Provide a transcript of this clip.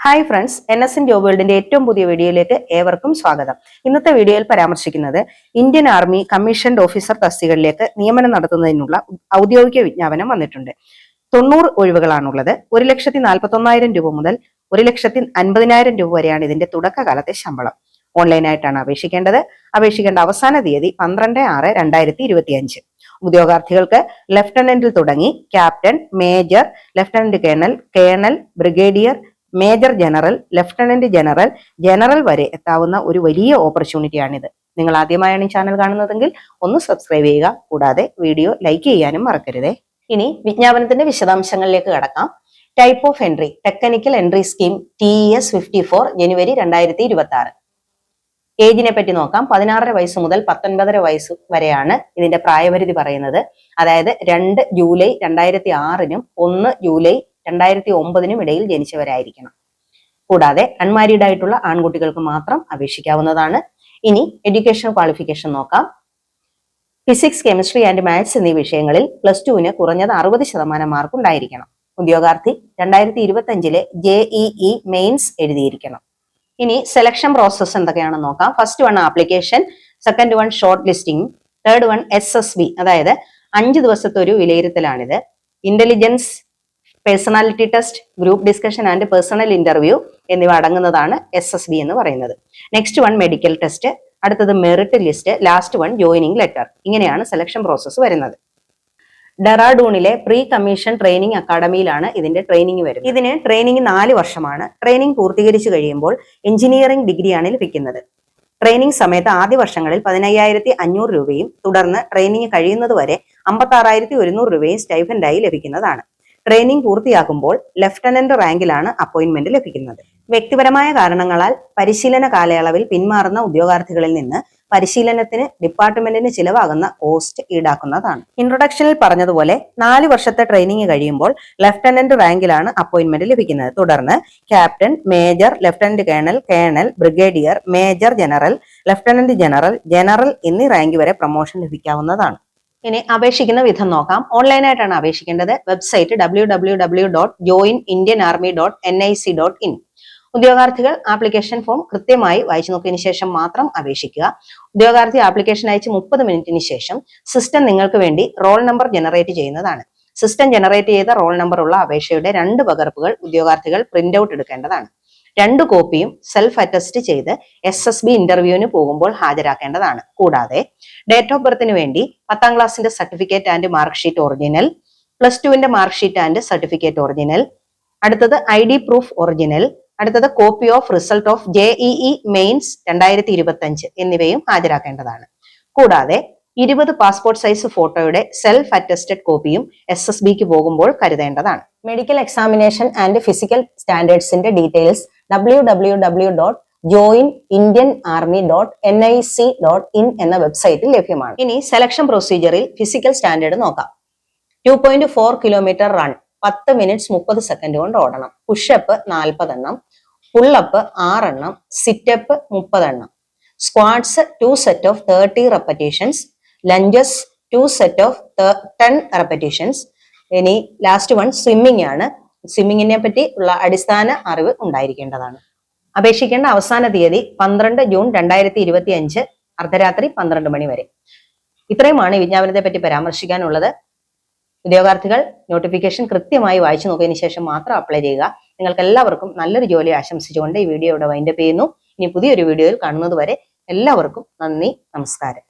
Hi friends N S N job വേൾഡിന്റെ ഏറ്റവും പുതിയ വീഡിയോയിലേക്ക് ഏവർക്കും സ്വാഗതം. ഇന്നത്തെ വീഡിയോയിൽ പരാമർശിക്കുന്നത് ഇന്ത്യൻ ആർമി കമ്മീഷൻഡ് ഓഫീസർ തസ്തികളിലേക്ക് നിയമനം നടത്തുന്നതിനുള്ള ഔദ്യോഗിക വിജ്ഞാപനം വന്നിട്ടുണ്ട്. തൊണ്ണൂറ് ഒഴിവുകളാണുള്ളത്. ഒരു ലക്ഷത്തി നാൽപ്പത്തൊന്നായിരം രൂപ മുതൽ ഒരു ലക്ഷത്തി അൻപതിനായിരം രൂപ വരെയാണ് ഇതിന്റെ തുടക്കകാലത്തെ ശമ്പളം. ഓൺലൈനായിട്ടാണ് അപേക്ഷിക്കേണ്ടത്. അപേക്ഷിക്കേണ്ട അവസാന തീയതി പന്ത്രണ്ട് ആറ് രണ്ടായിരത്തി ഇരുപത്തി അഞ്ച് ഉദ്യോഗാർത്ഥികൾക്ക് ലഫ്റ്റനന്റിൽ തുടങ്ങി captain major lieutenant colonel colonel brigadier major general lieutenant general general വരെ എത്താവുന്ന ഒരു വലിയ ഓപ്പർച്യൂണിറ്റിയാണിത്. നിങ്ങൾ ആദ്യമായാണ് ഈ ചാനൽ കാണുന്നതെങ്കിൽ ഒന്ന് സബ്സ്ക്രൈബ് ചെയ്യുക. കൂടാതെ വീഡിയോ ലൈക്ക് ചെയ്യാനും മറക്കരുതേ. ഇനി വിജ്ഞാപനത്തിന്റെ വിശദാംശങ്ങളിലേക്ക് കടക്കാം. Type of entry technical entry scheme T S fifty four ജനുവരി രണ്ടായിരത്തി ഇരുപത്തി ആറ് ഏജിനെ പറ്റി നോക്കാം. പതിനാറര വയസ്സ് മുതൽ പത്തൊൻപതര വയസ്സ് വരെയാണ് ഇതിന്റെ പ്രായപരിധി പറയുന്നത്. അതായത് രണ്ട് ജൂലൈ രണ്ടായിരത്തി ആറിനും ഒന്ന് ജൂലൈ രണ്ടായിരത്തി ഒമ്പതിനും ഇടയിൽ ജനിച്ചവരായിരിക്കണം. കൂടാതെ അൺമാരീഡ് ആയിട്ടുള്ള ആൺകുട്ടികൾക്ക് മാത്രം അപേക്ഷിക്കാവുന്നതാണ്. ഇനി എഡ്യൂക്കേഷൻ ക്വാളിഫിക്കേഷൻ നോക്കാം. ഫിസിക്സ് കെമിസ്ട്രി ആൻഡ് മാത്സ് എന്നീ വിഷയങ്ങളിൽ പ്ലസ് ടുവിന് കുറഞ്ഞത് അറുപത് ശതമാനം മാർക്ക് ഉണ്ടായിരിക്കണം ഉദ്യോഗാർത്ഥി രണ്ടായിരത്തി ഇരുപത്തി അഞ്ചിലെ ഇ മെയിൻസ് എഴുതിയിരിക്കണം. ഇനി സെലക്ഷൻ പ്രോസസ്സ് എന്തൊക്കെയാണെന്ന് നോക്കാം. First one application second one short listing third one S S B അതായത് അഞ്ച് ദിവസത്തെ ഒരു വിലയിരുത്തലാണിത്. Intelligence personality test group discussion and personal interview എന്നിവ അടങ്ങുന്നതാണ് എസ് എസ് ബി എന്ന് പറയുന്നത്. നെക്സ്റ്റ് വൺ മെഡിക്കൽ ടെസ്റ്റ് അടുത്തത് merit list last one joining letter ഇങ്ങനെയാണ് സെലക്ഷൻ പ്രോസസ്സ് വരുന്നത്. ഡെറാഡൂണിലെ പ്രീ കമ്മീഷൻ ട്രെയിനിങ് അക്കാഡമിയിലാണ് ഇതിന്റെ ട്രെയിനിങ് വരുന്നത്. ഇതിന് ട്രെയിനിങ് നാല് വർഷമാണ്. ട്രെയിനിങ് പൂർത്തീകരിച്ചു കഴിയുമ്പോൾ എഞ്ചിനീയറിംഗ് ഡിഗ്രിയാണ് ലഭിക്കുന്നത്. ട്രെയിനിങ് സമയത്ത് ആദ്യ വർഷങ്ങളിൽ പതിനയ്യായിരത്തി അഞ്ഞൂറ് രൂപയും തുടർന്ന് ട്രെയിനിങ് കഴിയുന്നതുവരെ അമ്പത്തി ആറായിരത്തി ഒരുന്നൂറ് രൂപയും സ്റ്റൈഫൻഡായി ലഭിക്കുന്നതാണ്. ട്രെയിനിങ് പൂർത്തിയാക്കുമ്പോൾ ലെഫ്റ്റനന്റ് റാങ്കിലാണ് അപ്പോയിന്റ്മെന്റ് ലഭിക്കുന്നത്. വ്യക്തിപരമായ കാരണങ്ങളാൽ പരിശീലന കാലയളവിൽ പിന്മാറുന്ന ഉദ്യോഗാർത്ഥികളിൽ നിന്ന് പരിശീലനത്തിന് ഡിപ്പാർട്ട്മെന്റിന് ചിലവാകുന്ന കോസ്റ്റ് ഈടാക്കുന്നതാണ്. ഇൻട്രൊഡക്ഷനിൽ പറഞ്ഞതുപോലെ നാല് വർഷത്തെ ട്രെയിനിങ് കഴിയുമ്പോൾ ലഫ്റ്റനന്റ് റാങ്കിലാണ് അപ്പോയിന്റ്മെന്റ് ലഭിക്കുന്നത്. തുടർന്ന് captain major lieutenant colonel colonel brigadier major general lieutenant general general എന്നീ റാങ്ക് വരെ പ്രൊമോഷൻ ലഭിക്കാവുന്നതാണ്. ഇനി അപേക്ഷിക്കുന്ന വിധം നോക്കാം. ഓൺലൈനായിട്ടാണ് അപേക്ഷിക്കേണ്ടത്. Website W W W dot join Indian army dot N I C dot in ഉദ്യോഗാർത്ഥികൾ ആപ്ലിക്കേഷൻ ഫോം കൃത്യമായി വായിച്ചു നോക്കിയതിനു ശേഷം മാത്രം അപേക്ഷിക്കുക. ഉദ്യോഗാർത്ഥി ആപ്ലിക്കേഷൻ അയച്ച് മുപ്പത് മിനിറ്റിന് ശേഷം സിസ്റ്റം നിങ്ങൾക്ക് വേണ്ടി റോൾ നമ്പർ ജനറേറ്റ് ചെയ്യുന്നതാണ്. സിസ്റ്റം ജനറേറ്റ് ചെയ്ത റോൾ നമ്പർ ഉള്ള അപേക്ഷയുടെ രണ്ട് പകർപ്പുകൾ ഉദ്യോഗാർത്ഥികൾ പ്രിന്റ് ഔട്ട് എടുക്കേണ്ടതാണ്. രണ്ട് കോപ്പിയും സെൽഫ് അറ്റസ്റ്റ് ചെയ്ത് എസ് എസ് ബി ഇന്റർവ്യൂവിന് പോകുമ്പോൾ ഹാജരാക്കേണ്ടതാണ്. കൂടാതെ ഡേറ്റ് ഓഫ് ബർത്തിന് വേണ്ടി പത്താം ക്ലാസ്സിന്റെ certificate and mark sheet original plus ടുവിന്റെ mark sheet and certificate original അടുത്തത് ഐ ഡി പ്രൂഫ് ഒറിജിനൽ അടുത്തത് copy of result of JEE mains രണ്ടായിരത്തി ഇരുപത്തി അഞ്ച് എന്നിവയും ഹാജരാക്കേണ്ടതാണ്. കൂടാതെ ഇരുപത് പാസ്പോർട്ട് സൈസ് ഫോട്ടോയുടെ സെൽഫ് അറ്റസ്റ്റഡ് കോപ്പിയും എസ് എസ് ബിക്ക് പോകുമ്പോൾ കരുതേണ്ടതാണ്. Medical examination and physical സ്റ്റാൻഡേർഡ്സിന്റെ details W W W dot join Indian army dot N I C dot in എന്ന വെബ്സൈറ്റിൽ ലഭ്യമാണ്. ഇനി സെലക്ഷൻ പ്രൊസീജിയറിൽ ഫിസിക്കൽ സ്റ്റാൻഡേർഡ് നോക്കാം. Two point four kilometre run പത്ത് മിനിറ്റ്സ് മുപ്പത് സെക്കൻഡ് കൊണ്ട് ഓടണം. പുഷപ്പ് നാൽപ്പതെണ്ണം പുള്ളപ്പ് ആറെണ്ണം. Sit-up മുപ്പതെണ്ണം squats two set of thirty repetitions lunges two set of ten repetitions ഇനി ലാസ്റ്റ് വൺ സ്വിമ്മിംഗ് ആണ്. സ്വിമ്മിങ്ങിനെ പറ്റി ഉള്ള അടിസ്ഥാന അറിവ് ഉണ്ടായിരിക്കേണ്ടതാണ്. അപേക്ഷിക്കേണ്ട അവസാന തീയതി പന്ത്രണ്ട് ജൂൺ രണ്ടായിരത്തി ഇരുപത്തി അഞ്ച് അർദ്ധരാത്രി പന്ത്രണ്ട് മണി വരെ. ഇത്രയുമാണ് വിജ്ഞാപനത്തെ പറ്റി പരാമർശിക്കാനുള്ളത്. ഉദ്യോഗാർത്ഥികൾ നോട്ടിഫിക്കേഷൻ കൃത്യമായി വായിച്ചു നോക്കിയതിനു ശേഷം മാത്രം അപ്ലൈ ചെയ്യുക. നിങ്ങൾക്ക് എല്ലാവർക്കും നല്ലൊരു ജോലി ആശംസിച്ചുകൊണ്ട് ഈ വീഡിയോ ഇവിടെ വൈൻഡപ്പ് ചെയ്യുന്നു. ഇനി പുതിയൊരു വീഡിയോയിൽ കാണുന്നത് വരെ എല്ലാവർക്കും നന്ദി നമസ്കാരം.